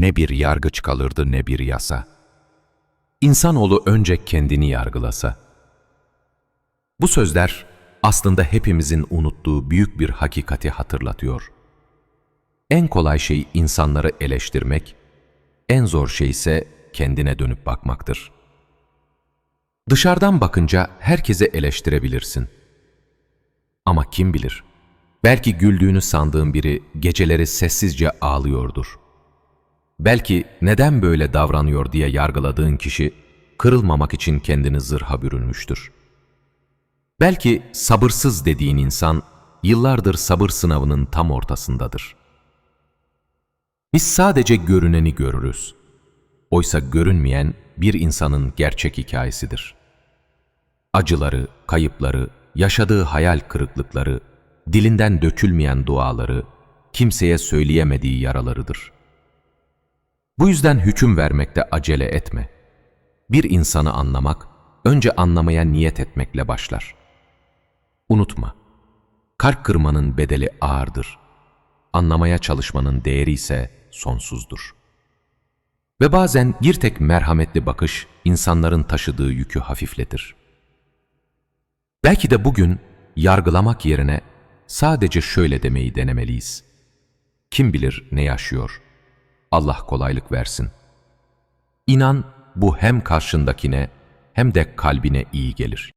Ne bir yargıç kalırdı ne bir yasa. İnsanoğlu önce kendini yargılasa. Bu sözler aslında hepimizin unuttuğu büyük bir hakikati hatırlatıyor. En kolay şey insanları eleştirmek, en zor şey ise kendine dönüp bakmaktır. Dışarıdan bakınca herkese eleştirebilirsin. Ama kim bilir? Belki güldüğünü sandığın biri geceleri sessizce ağlıyordur. Belki neden böyle davranıyor diye yargıladığın kişi kırılmamak için kendini zırha bürünmüştür. Belki sabırsız dediğin insan yıllardır sabır sınavının tam ortasındadır. Biz sadece görüneni görürüz. Oysa görünmeyen bir insanın gerçek hikayesidir. Acıları, kayıpları, yaşadığı hayal kırıklıkları, dilinden dökülmeyen duaları, kimseye söyleyemediği yaralarıdır. Bu yüzden hüküm vermekte acele etme. Bir insanı anlamak, önce anlamaya niyet etmekle başlar. Unutma, kalp kırmanın bedeli ağırdır. Anlamaya çalışmanın değeri ise sonsuzdur. Ve bazen bir tek merhametli bakış insanların taşıdığı yükü hafifletir. Belki de bugün yargılamak yerine sadece şöyle demeyi denemeliyiz. Kim bilir ne yaşıyor? Allah kolaylık versin. İnan bu hem karşındakine hem de kalbine iyi gelir.